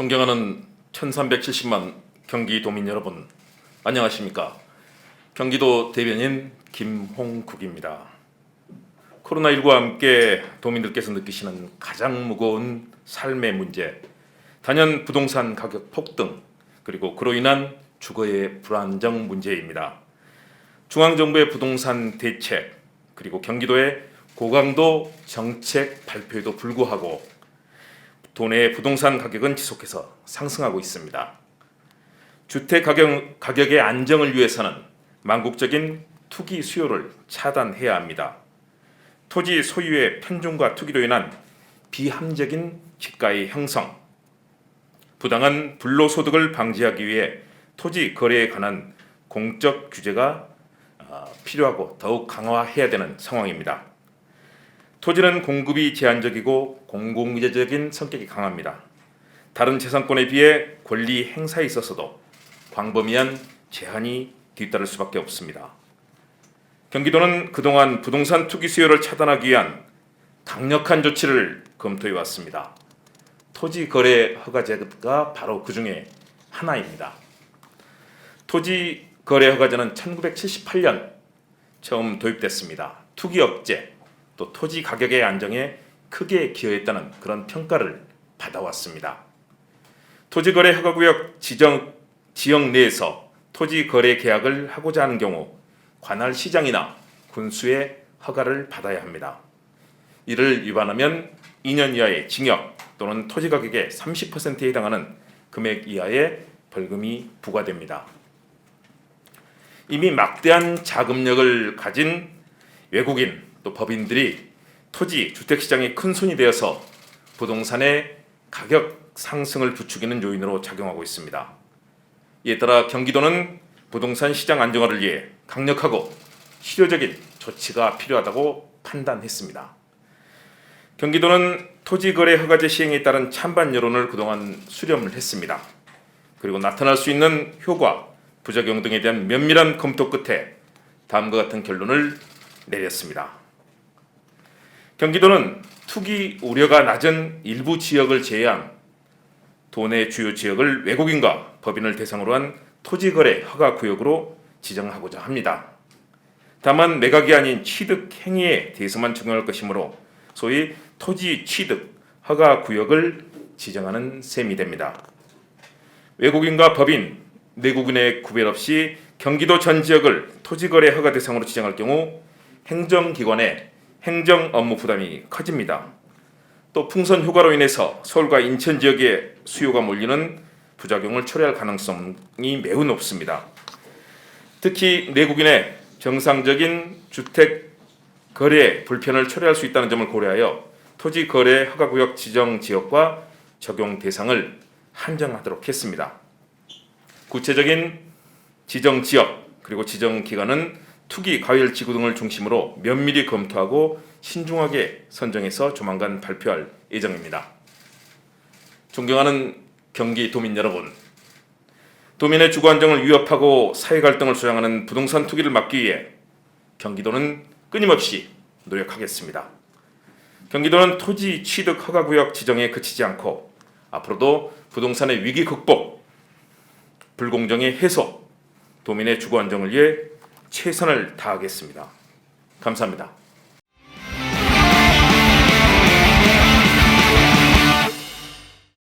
존경하는 1370만 경기도민 여러분 안녕하십니까? 경기도 대변인 김홍국입니다. 코로나19와 함께 도민들께서 느끼시는 가장 무거운 삶의 문제 단연 부동산 가격 폭등 그리고 그로 인한 주거의 불안정 문제입니다. 중앙정부의 부동산 대책 그리고 경기도의 고강도 정책 발표에도 불구하고 도내 부동산 가격은 지속해서 상승하고 있습니다. 주택 가격, 가격의 안정을 위해서는 망국적인 투기 수요를 차단해야 합니다. 토지 소유의 편중과 투기로 인한 비합리적인 지가의 형성, 부당한 불로소득을 방지하기 위해 토지 거래에 관한 공적 규제가 어, 필요하고 더욱 강화해야 되는 상황입니다. 토지는 공급이 제한적이고 공공재적인 성격이 강합니다. 다른 재산권에 비해 권리 행사에 있어서도 광범위한 제한이 뒤따를 수밖에 없습니다. 경기도는 그동안 부동산 투기 수요를 차단하기 위한 강력한 조치를 검토해 왔습니다. 토지 거래 허가제가 바로 그 중에 하나입니다. 토지 거래 허가제는 1978년 처음 도입됐습니다. 투기 억제, 또 토지 가격의 안정에 크게 기여했다는 그런 평가를 받아왔습니다. 토지 거래 허가 구역 지정 지역 내에서 토지 거래 계약을 하고자 하는 경우 관할 시장이나 군수의 허가를 받아야 합니다. 이를 위반하면 2년 이하의 징역 또는 토지 가격의 30%에 해당하는 금액 이하의 벌금이 부과됩니다. 이미 막대한 자금력을 가진 외국인 또 법인들이 토지 주택 시장에 큰 손이 되어서 부동산의 가격 상승을 부추기는 요인으로 작용하고 있습니다. 이에 따라 경기도는 부동산 시장 안정화를 위해 강력하고 실효적인 조치가 필요하다고 판단했습니다. 경기도는 토지 거래 허가제 시행에 따른 찬반 여론을 그동안 수렴을 했습니다. 그리고 나타날 수 있는 효과, 부작용 등에 대한 면밀한 검토 끝에 다음과 같은 결론을 내렸습니다. 경기도는 투기 우려가 낮은 일부 지역을 제외한 도내 주요 지역을 외국인과 법인을 대상으로 한 토지 거래 허가 구역으로 지정하고자 합니다. 다만 매각이 아닌 취득 행위에 대해서만 적용할 것이므로 소위 토지 취득 허가 구역을 지정하는 셈이 됩니다. 외국인과 법인, 내국인의 구별 없이 경기도 전 지역을 토지 거래 허가 대상으로 지정할 경우 행정기관의 행정 업무 부담이 커집니다. 또 풍선 효과로 인해서 서울과 인천 지역에 수요가 몰리는 부작용을 초래할 가능성이 매우 높습니다. 특히 내국인의 정상적인 주택 거래 불편을 초래할 수 있다는 점을 고려하여 토지 거래 허가구역 지정 지역과 적용 대상을 한정하도록 했습니다. 구체적인 지정 지역 그리고 지정 기간은 투기, 과열 지구 등을 중심으로 면밀히 검토하고 신중하게 선정해서 조만간 발표할 예정입니다. 존경하는 경기 도민 여러분, 도민의 주거 안정을 위협하고 사회 갈등을 조장하는 부동산 투기를 막기 위해 경기도는 끊임없이 노력하겠습니다. 경기도는 토지 취득 허가 구역 지정에 그치지 않고 앞으로도 부동산의 위기 극복, 불공정의 해소, 도민의 주거 안정을 위해 최선을 다하겠습니다. 감사합니다.